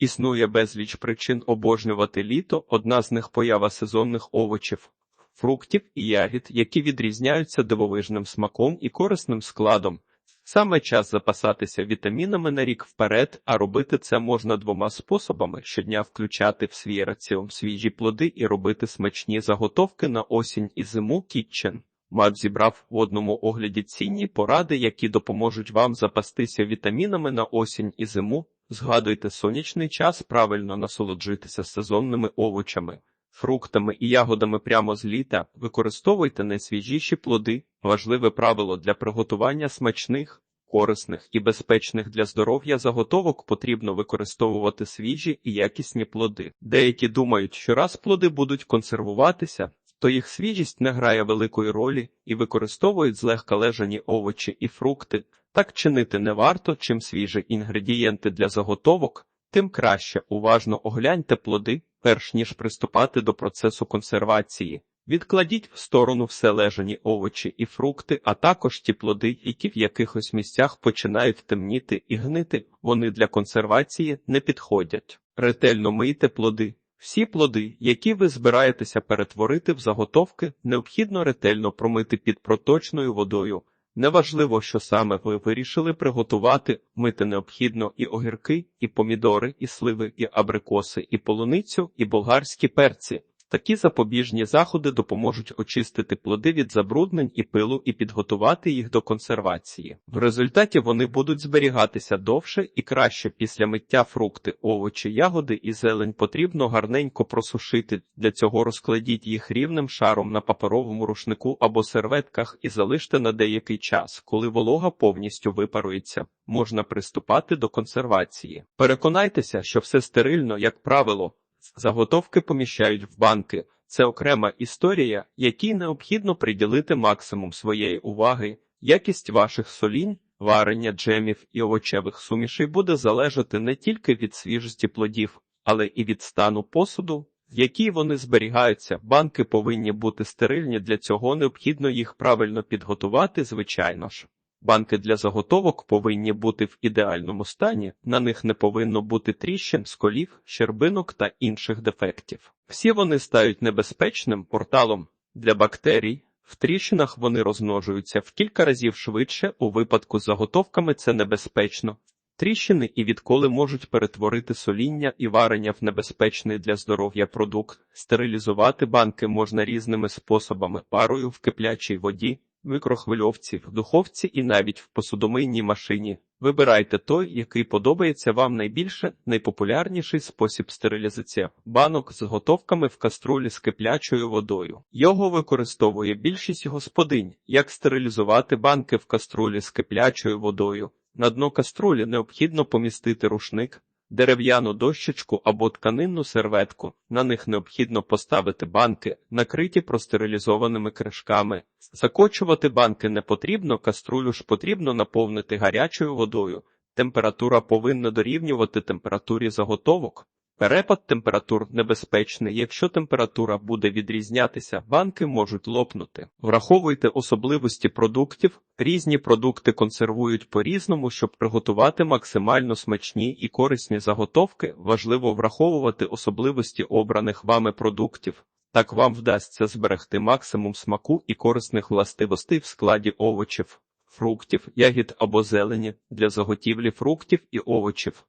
Існує безліч причин обожнювати літо, одна з них поява сезонних овочів, фруктів і ягід, які відрізняються дивовижним смаком і корисним складом. Саме час запасатися вітамінами на рік вперед, а робити це можна двома способами: щодня включати в свій раціон свіжі плоди і робити смачні заготовки на осінь і зиму кітчен. Мак зібрав в одному огляді цінні поради, які допоможуть вам запастися вітамінами на осінь і зиму. Згадуйте сонячний час, правильно насолоджуйтеся сезонними овочами, фруктами і ягодами прямо з літа. Використовуйте найсвіжіші плоди. Важливе правило для приготування смачних, корисних і безпечних для здоров'я заготовок потрібно використовувати свіжі і якісні плоди. Деякі думають, що раз плоди будуть консервуватися, то їх свіжість не грає великої ролі і використовують злегка лежані овочі і фрукти. Так чинити не варто, чим свіжі інгредієнти для заготовок, тим краще уважно огляньте плоди, перш ніж приступати до процесу консервації. Відкладіть в сторону все лежані овочі і фрукти, а також ті плоди, які в якихось місцях починають темніти і гнити, вони для консервації не підходять. Ретельно мийте плоди. Всі плоди, які ви збираєтеся перетворити в заготовки, необхідно ретельно промити під проточною водою. Неважливо, що саме ви вирішили приготувати, мити необхідно і огірки, і помідори, і сливи, і абрикоси, і полуницю, і болгарські перці. Такі запобіжні заходи допоможуть очистити плоди від забруднень і пилу і підготувати їх до консервації. В результаті вони будуть зберігатися довше і краще після миття фрукти, овочі, ягоди і зелень потрібно гарненько просушити. Для цього розкладіть їх рівним шаром на паперовому рушнику або серветках і залиште на деякий час, коли волога повністю випарується. Можна приступати до консервації. Переконайтеся, що все стерильно, як правило. Заготовки поміщають в банки. Це окрема історія, якій необхідно приділити максимум своєї уваги. Якість ваших солінь, варення, джемів і овочевих сумішей буде залежати не тільки від свіжості плодів, але і від стану посуду, в якій вони зберігаються. Банки повинні бути стерильні. Для цього необхідно їх правильно підготувати, звичайно ж. Банки для заготовок повинні бути в ідеальному стані, на них не повинно бути тріщин, сколів, щербинок та інших дефектів. Всі вони стають небезпечним порталом для бактерій. В тріщинах вони розмножуються в кілька разів швидше, у випадку з заготовками це небезпечно. Тріщини і відколи можуть перетворити соління і варення в небезпечний для здоров'я продукт. Стерилізувати банки можна різними способами парою в киплячій воді мікрохвильовці, в духовці і навіть в посудомийній машині. Вибирайте той, який подобається вам найбільше, найпопулярніший спосіб стерилізації банок з готовками в каструлі з киплячою водою. Його використовує більшість господинь, як стерилізувати банки в каструлі з киплячою водою. На дно каструлі необхідно помістити рушник, дерев'яну дощечку або тканинну серветку. На них необхідно поставити банки, накриті простерилізованими кришками. Закочувати банки не потрібно, каструлю ж потрібно наповнити гарячою водою. Температура повинна дорівнювати температурі заготовок. Перепад температур небезпечний. Якщо температура буде відрізнятися, банки можуть лопнути. Враховуйте особливості продуктів. Різні продукти консервують по-різному, щоб приготувати максимально смачні і корисні заготовки. Важливо враховувати особливості обраних вами продуктів. Так вам вдасться зберегти максимум смаку і корисних властивостей в складі овочів, фруктів, ягід або зелені для заготівлі фруктів і овочів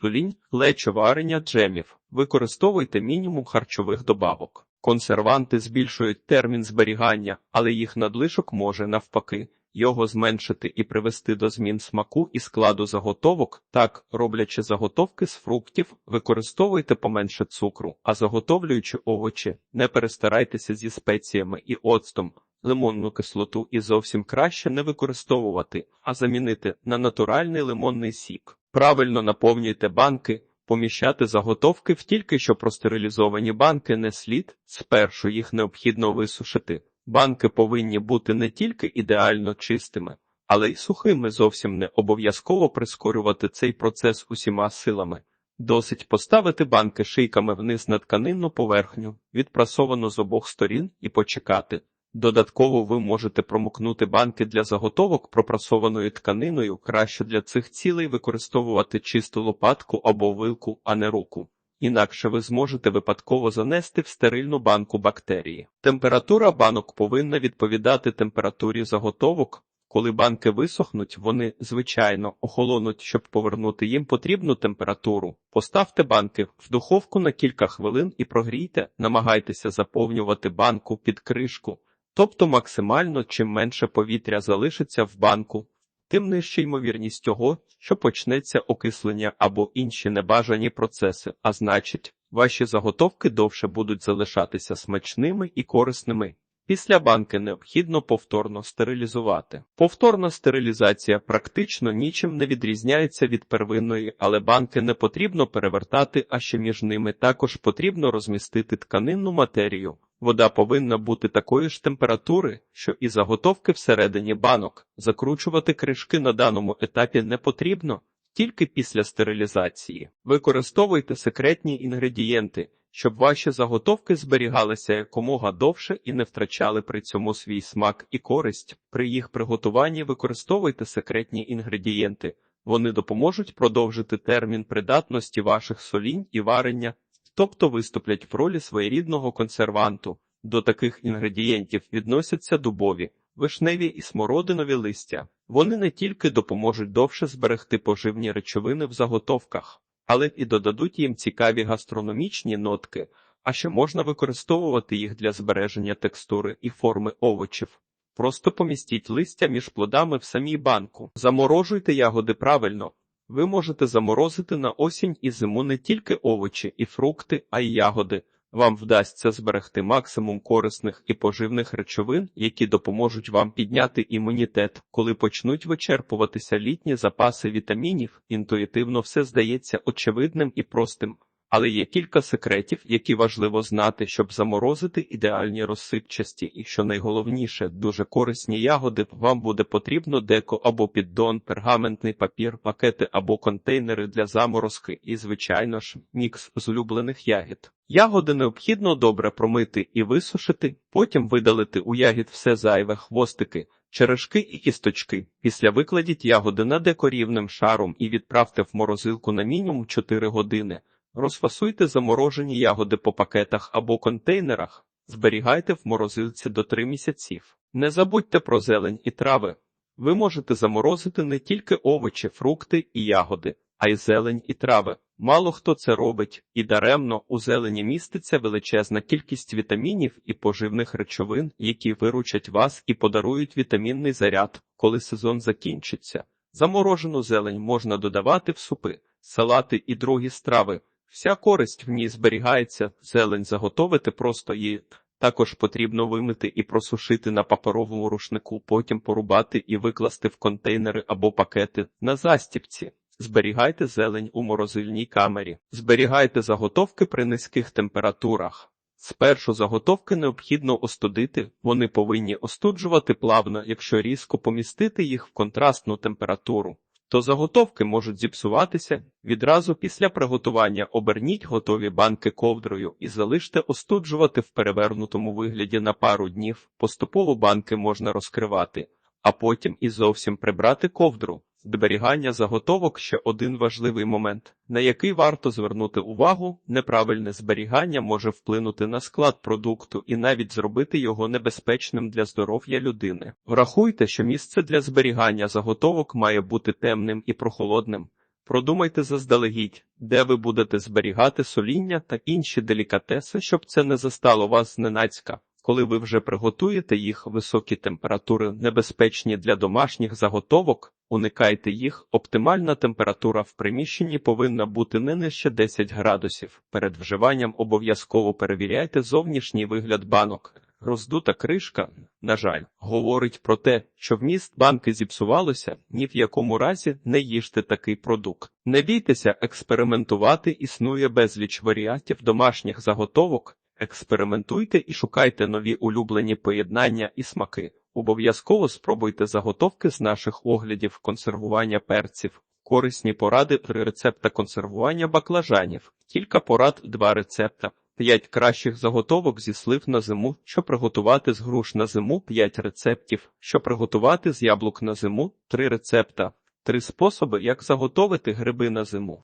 солінь, лечо варення джемів. Використовуйте мінімум харчових добавок. Консерванти збільшують термін зберігання, але їх надлишок може навпаки його зменшити і привести до змін смаку і складу заготовок. Так, роблячи заготовки з фруктів, використовуйте поменше цукру, а заготовлюючи овочі, не перестарайтеся зі спеціями і оцтом. Лимонну кислоту і зовсім краще не використовувати, а замінити на натуральний лимонний сік. Правильно наповнюйте банки, поміщати заготовки в тільки що простерилізовані банки не слід, спершу їх необхідно висушити. Банки повинні бути не тільки ідеально чистими, але й сухими зовсім не обов'язково прискорювати цей процес усіма силами. Досить поставити банки шийками вниз на тканинну поверхню, відпрасовану з обох сторін, і почекати. Додатково ви можете промокнути банки для заготовок пропрасованою тканиною. Краще для цих цілей використовувати чисту лопатку або вилку, а не руку. Інакше ви зможете випадково занести в стерильну банку бактерії. Температура банок повинна відповідати температурі заготовок. Коли банки висохнуть, вони, звичайно, охолонуть, щоб повернути їм потрібну температуру. Поставте банки в духовку на кілька хвилин і прогрійте, намагайтеся заповнювати банку під кришку, тобто максимально чим менше повітря залишиться в банку, тим нижча ймовірність того, що почнеться окислення або інші небажані процеси, а значить, ваші заготовки довше будуть залишатися смачними і корисними. Після банки необхідно повторно стерилізувати. Повторна стерилізація практично нічим не відрізняється від первинної, але банки не потрібно перевертати, а ще між ними також потрібно розмістити тканинну матерію. Вода повинна бути такої ж температури, що і заготовки всередині банок. Закручувати кришки на даному етапі не потрібно, тільки після стерилізації. Використовуйте секретні інгредієнти, щоб ваші заготовки зберігалися якомога довше і не втрачали при цьому свій смак і користь. При їх приготуванні використовуйте секретні інгредієнти. Вони допоможуть продовжити термін придатності ваших солінь і варення, тобто виступлять в ролі своєрідного консерванту. До таких інгредієнтів відносяться дубові, вишневі і смородинові листя. Вони не тільки допоможуть довше зберегти поживні речовини в заготовках, але і додадуть їм цікаві гастрономічні нотки, а ще можна використовувати їх для збереження текстури і форми овочів. Просто помістіть листя між плодами в самій банку. Заморожуйте ягоди правильно. Ви можете заморозити на осінь і зиму не тільки овочі і фрукти, а й ягоди. Вам вдасться зберегти максимум корисних і поживних речовин, які допоможуть вам підняти імунітет, коли почнуть вичерпуватися літні запаси вітамінів. Інтуїтивно все здається очевидним і простим. Але є кілька секретів, які важливо знати, щоб заморозити ідеальні розсипчасті, і що найголовніше, дуже корисні ягоди. Вам буде потрібно деко або піддон, пергаментний папір, пакети або контейнери для заморозки, і, звичайно ж, мікс з улюблених ягід. Ягоди необхідно добре промити і висушити, потім видалити у ягід все зайве хвостики. Черешки і кісточки. Після викладіть ягоди на декорівним шаром і відправте в морозилку на мінімум 4 години. Розфасуйте заморожені ягоди по пакетах або контейнерах, зберігайте в морозилці до 3 місяців. Не забудьте про зелень і трави. Ви можете заморозити не тільки овочі, фрукти і ягоди, а й зелень і трави. Мало хто це робить, і даремно у зелені міститься величезна кількість вітамінів і поживних речовин, які виручать вас і подарують вітамінний заряд, коли сезон закінчиться. Заморожену зелень можна додавати в супи, салати і другі страви. Вся користь в ній зберігається, зелень заготовити просто її. Також потрібно вимити і просушити на паперовому рушнику, потім порубати і викласти в контейнери або пакети на застіпці. Зберігайте зелень у морозильній камері. Зберігайте заготовки при низьких температурах. Спершу заготовки необхідно остудити, вони повинні остуджувати плавно, якщо різко помістити їх в контрастну температуру то заготовки можуть зіпсуватися. Відразу після приготування оберніть готові банки ковдрою і залиште остуджувати в перевернутому вигляді на пару днів. Поступово банки можна розкривати, а потім і зовсім прибрати ковдру. Зберігання заготовок ще один важливий момент, на який варто звернути увагу, неправильне зберігання може вплинути на склад продукту і навіть зробити його небезпечним для здоров'я людини. Врахуйте, що місце для зберігання заготовок має бути темним і прохолодним. Продумайте заздалегідь, де ви будете зберігати соління та інші делікатеси, щоб це не застало вас зненацька. Коли ви вже приготуєте їх, високі температури небезпечні для домашніх заготовок, уникайте їх. Оптимальна температура в приміщенні повинна бути не нижче 10 градусів. Перед вживанням обов'язково перевіряйте зовнішній вигляд банок. Роздута кришка, на жаль, говорить про те, що вміст банки зіпсувалося, ні в якому разі не їжте такий продукт. Не бійтеся експериментувати, існує безліч варіантів домашніх заготовок. Експериментуйте і шукайте нові улюблені поєднання і смаки. Обов'язково спробуйте заготовки з наших оглядів консервування перців, корисні поради три рецепта консервування баклажанів, кілька порад, два рецепта. 5 кращих заготовок зі слив на зиму, що приготувати з груш на зиму, 5 рецептів, що приготувати з яблук на зиму, 3 рецепта, 3 способи, як заготовити гриби на зиму.